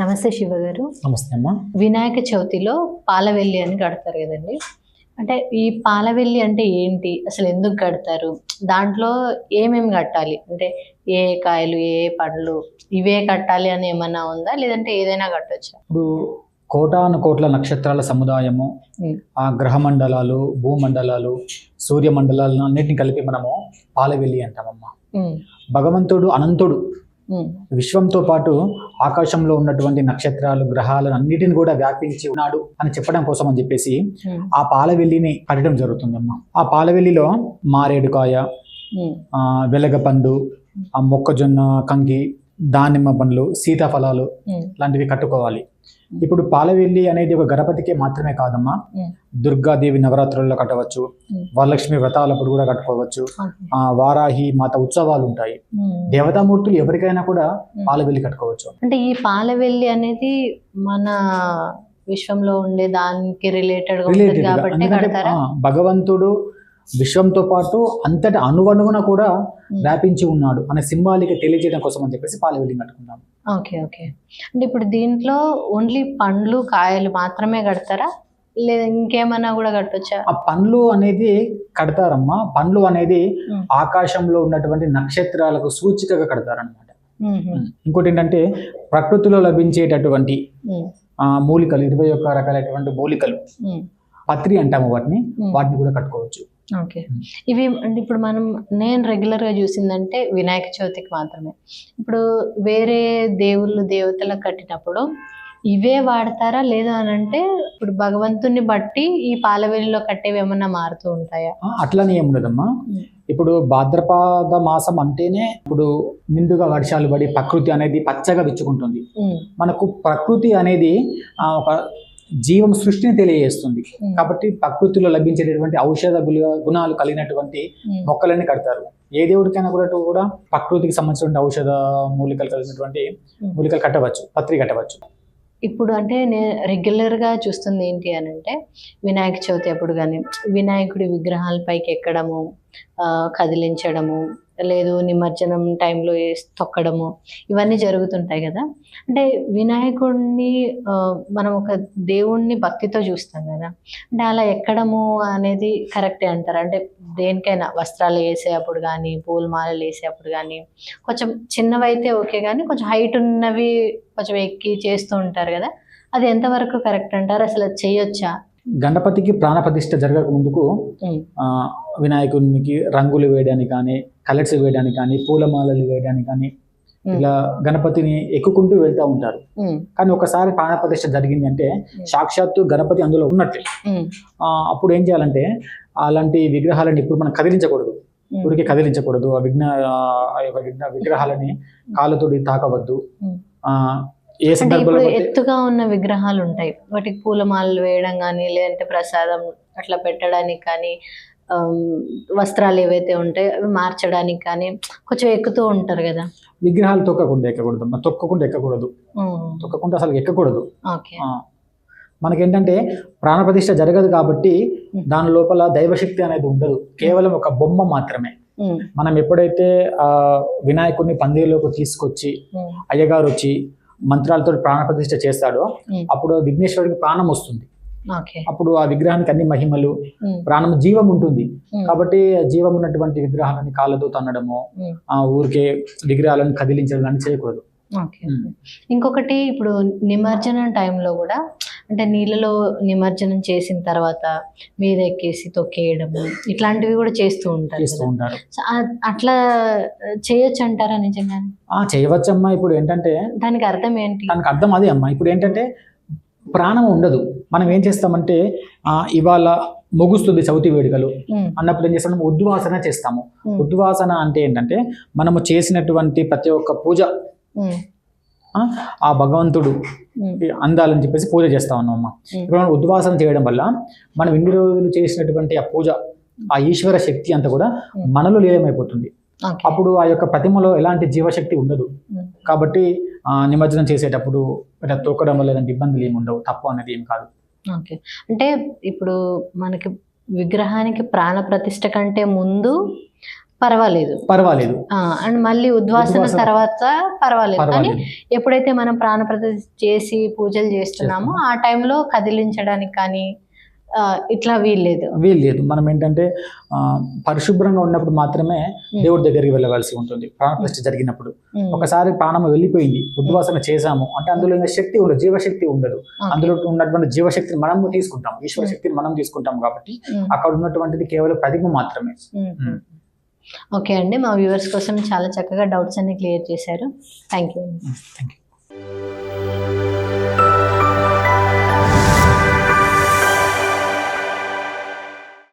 నమస్తే శివ గారు. నమస్తే అమ్మా. వినాయక చవితిలో పాలవెల్లి అని కడతారు కదండి. అంటే ఈ పాలవెల్లి అంటే ఏంటి? అసలు ఎందుకు కడతారు? దాంట్లో ఏమేమి కట్టాలి? అంటే ఏ కాయలు ఏ పండ్లు ఇవే కట్టాలి అని ఏమన్నా ఉందా? లేదంటే ఏదైనా కట్టొచ్చా? ఇప్పుడు కోటాను కోట్ల నక్షత్రాల సముదాయము ఆ గ్రహ మండలాలు భూమండలాలు సూర్య మండలాలను అన్నిటిని కలిపి మనము పాలవెల్లి అంటామమ్మా. భగవంతుడు అనంతుడు విశ్వంతో పాటు ఆకాశంలో ఉన్నటువంటి నక్షత్రాలు గ్రహాలను అన్నిటిని కూడా వ్యాపించి ఉన్నాడు అని చెప్పడం కోసం అని చెప్పేసి ఆ పాలవెల్లిని కట్టడం జరుగుతుందమ్మా. ఆ పాలవెల్లిలో మారేడుకాయ వెలగపండు ఆ మొక్కజొన్న కంకి దానిమ్మ పండ్లు సీతాఫలాలు లాంటివి కట్టుకోవాలి. ఇప్పుడు పాలవెల్లి అనేది ఒక గణపతికే మాత్రమే కాదమ్మా. ఉమ్, దుర్గాదేవి నవరాత్రుల్లో కట్టవచ్చు. ఉమ్. వరలక్ష్మి వ్రతాలప్పుడు కూడా కట్టుకోవచ్చు. ఆ వారాహి మాత ఉత్సవాలు ఉంటాయి. దేవతామూర్తులు ఎవరికైనా కూడా పాలవెల్లి కట్టుకోవచ్చు. అంటే ఈ పాలవెల్లి అనేది మన విశ్వంలో ఉండే దానికి రిలేటెడ్ భగవంతుడు విశ్వంతో పాటు అంతటి అణువణువున కూడా ఉమ్. వ్యాపించి ఉన్నాడు అనే సింబాలిక తెలియజేయడం కోసం అని చెప్పేసి పాలవెల్లి కట్టుకుంటాం ఓకే ఓకే. అంటే ఇప్పుడు దీంట్లో ఓన్లీ పండ్లు కాయలు మాత్రమే కడతారా? లేదా ఇంకేమన్నా కూడా కట్టొచ్చా? ఆ పండ్లు అనేది కడతారమ్మా. పండ్లు అనేది ఉమ్. ఆకాశంలో ఉన్నటువంటి నక్షత్రాలకు సూచికగా కడతారనమాట ఉమ్, ఇంకోటి ఏంటంటే ప్రకృతిలో లభించేటటువంటి మూలికలు ఇరవై ఒక్క రకాలైనటువంటి మూలికలు. పత్రి అంటాము వాటిని. వాటిని కూడా కట్టుకోవచ్చు. ఓకే. ఇవి అంటే ఇప్పుడు మనం నేను రెగ్యులర్గా చూసిందంటే వినాయక చవితికి మాత్రమే. ఇప్పుడు వేరే దేవుళ్ళు దేవతలకు కట్టినప్పుడు ఇవే వాడతారా? లేదా అని అంటే ఇప్పుడు భగవంతుని బట్టి ఈ పాలవెల్లిలో కట్టేవి ఏమన్నా మారుతూ ఉంటాయా? ఆ, అట్లనే ఏం ఉండదమ్మా ఉమ్, ఇప్పుడు భాద్రపాద మాసం అంటేనే ఇప్పుడు నిండుగా వర్షాలు పడి ప్రకృతి అనేది పచ్చగా విచ్చుకుంటుంది. మనకు ప్రకృతి అనేది ఒక జీవం సృష్టిని తెలియజేస్తుంది. ఉమ్, కాబట్టి ప్రకృతిలో లభించేటటువంటి ఔషధ గుణాలు కలిగినటువంటి ఉమ్, మొక్కలన్నీ కడతారు. ఏ దేవుడికైనా కూడా కూడా ప్రకృతికి సంబంధించిన ఔషధ మూలికలు కలిగినటువంటి ఉమ్. మూలికలు కట్టవచ్చు పత్రి కట్టవచ్చు. ఇప్పుడు అంటే నేను రెగ్యులర్గా చూస్తుంది ఏంటి అని అంటే వినాయక చవితి అప్పుడు కానీ వినాయకుడి విగ్రహాల పైకి ఎక్కడము కదిలించడము లేదు నిమజ్జనం టైంలో వేసి తొక్కడము ఇవన్నీ జరుగుతుంటాయి కదా. అంటే వినాయకుడిని మనం ఒక దేవుణ్ణి భక్తితో చూస్తాం కదా. అంటే అలా ఎక్కడము అనేది కరెక్టే అంటారు? అంటే దేనికైనా వస్త్రాలు వేసేటప్పుడు కానీ పూలమాలలు వేసేటప్పుడు కానీ కొంచెం చిన్నవైతే ఓకే కానీ కొంచెం హైట్ ఉన్నవి కొంచెం ఎక్కి చేస్తూ ఉంటారు కదా. అది ఎంతవరకు కరెక్ట్ అంటారు? అసలు చేయొచ్చా? గణపతికి ప్రాణప్రతిష్ఠ జరగక ముందుకు వినాయకునికి రంగులు వేయడానికి కానీ కలర్స్ వేయడానికి కానీ పూలమాలలు వేయడానికి కానీ ఇలా గణపతిని ఎక్కుకుంటూ వెళ్తూ ఉంటారు. కానీ ఒకసారి ప్రాణప్రతిష్ఠ జరిగింది అంటే సాక్షాత్తు గణపతి అందులో ఆ, అప్పుడు ఏం చేయాలంటే అలాంటి విగ్రహాలను ఇప్పుడు మనం కదిలించకూడదు. ఊరికి కదిలించకూడదు. ఆ విఘ్న ఆ యొక్క విఘ్న విగ్రహాలని కాళ్ళతోటి తాకవద్దు. ఇప్పుడు ఎత్తుగా ఉన్న విగ్రహాలు ఉంటాయి. వాటికి పూలమాలలు వేయడం కానీ లేదంటే ప్రసాదం అట్లా పెట్టడానికి కానీ వస్త్రాలు ఏవైతే ఉంటాయో అవి మార్చడానికి కానీ కొంచెం ఎక్కుతూ ఉంటారు కదా. విగ్రహాలు తొక్కకుండా ఎక్కకూడదు. తొక్కకుండా ఎక్కకూడదు. తొక్కకుండా అసలు ఎక్కకూడదు. మనకేంటంటే ప్రాణప్రతిష్ఠ జరగదు కాబట్టి. దాని లోపల దైవశక్తి అనేది ఉండదు. కేవలం ఒక బొమ్మ మాత్రమే. మనం ఎప్పుడైతే ఆ వినాయకుడిని పందిరిలోకి తీసుకొచ్చి అయ్యగారు వచ్చి మంత్రాలతో ప్రాణప్రతిష్ఠ చేస్తాడో ఉమ్, అప్పుడు విఘ్నేశ్వరుడికి ప్రాణం వస్తుంది. అప్పుడు ఆ విగ్రహానికి అన్ని మహిమలు ఉమ్, ప్రాణం జీవం ఉంటుంది. ఉమ్, కాబట్టి జీవం ఉన్నటువంటి విగ్రహాలని కాళ్ళతో తన్నడము. ఆ ఊరికే విగ్రహాలను కదిలించడం అని చేయకూడదు. ఇంకొకటి ఇప్పుడు నిమజ్జనం టైంలో కూడా అంటే నీళ్ళలో నిమజ్జనం చేసిన తర్వాత మీద ఎక్కేసి తొక్కేయడము ఇట్లాంటివి కూడా చేస్తూ ఉంటారు అట్లా చేయొచ్చు అంటారా నిజంగా? ఆ చేయవచ్చమ్మా. ఇప్పుడు ఏంటంటే దానికి అర్థం ఏంటి? దానికి అర్థం అదే అమ్మా. ఇప్పుడు ఏంటంటే ప్రాణం ఉండదు. మనం ఏం చేస్తామంటే ఆ, ఇవాళ ముగుస్తుంది చవితి వేడుకలు. అన్నప్పుడు ఏం చేస్తాము ఉద్వాసన చేస్తాము. ఉద్వాసన అంటే ఏంటంటే మనము చేసినటువంటి ప్రతి ఒక్క పూజ ఆ, భగవంతుడు అందాలని చెప్పేసి పూజ చేస్తా ఉన్నాం అమ్మా. ఇప్పుడు మనం ఉద్వాసన చేయడం వల్ల మనం ఇన్ని రోజులు చేసినటువంటి ఆ పూజ ఆ ఈశ్వర శక్తి అంతా కూడా. మనలో లీలమైపోతుంది అప్పుడు ఆ యొక్క ప్రతిమలో ఎలాంటి జీవశక్తి ఉండదు. కాబట్టి ఆ, నిమజ్జనం చేసేటప్పుడు తొక్కడం వల్ల ఎలాంటి ఇబ్బందులు ఏమి ఉండవు. తప్పు అనేది ఏం కాదు. ఓకే. అంటే ఇప్పుడు మనకి విగ్రహానికి ప్రాణ ప్రతిష్ఠ కంటే ముందు పర్వాలేదు. పర్వాలేదు. అండ్ మళ్ళీ ఉద్వాసన. తర్వాత పర్వాలేదు. కానీ ఎప్పుడైతే మనం ప్రాణప్రతిష్ఠ చేసి పూజలు చేస్తున్నామో ఆ టైంలో కదిలించడానికి కానీ ఇట్లా వీల్లేదు. వీలు లేదు మనం ఏంటంటే పరిశుభ్రంగా ఉన్నప్పుడు మాత్రమే దేవుడి దగ్గరికి వెళ్ళవలసి ఉంటుంది. ప్రాణప్రతిష్ఠ జరిగినప్పుడు. ఒకసారి ప్రాణం వెళ్ళిపోయింది. ఉద్వాసన చేసాము అంటే అందులో ఇంకా శక్తి ఉండదు. జీవశక్తి ఉండదు. అందులో ఉన్నటువంటి జీవశక్తిని మనం తీసుకుంటాం. ఈశ్వర శక్తిని మనం తీసుకుంటాం కాబట్టి అక్కడ ఉన్నటువంటిది కేవలం ప్రతిమ మాత్రమే. ఓకే అండి. మా వ్యూవర్స్ కోసం చాలా చక్కగా డౌట్స్ అన్ని క్లియర్ చేశారు. Thank you thank you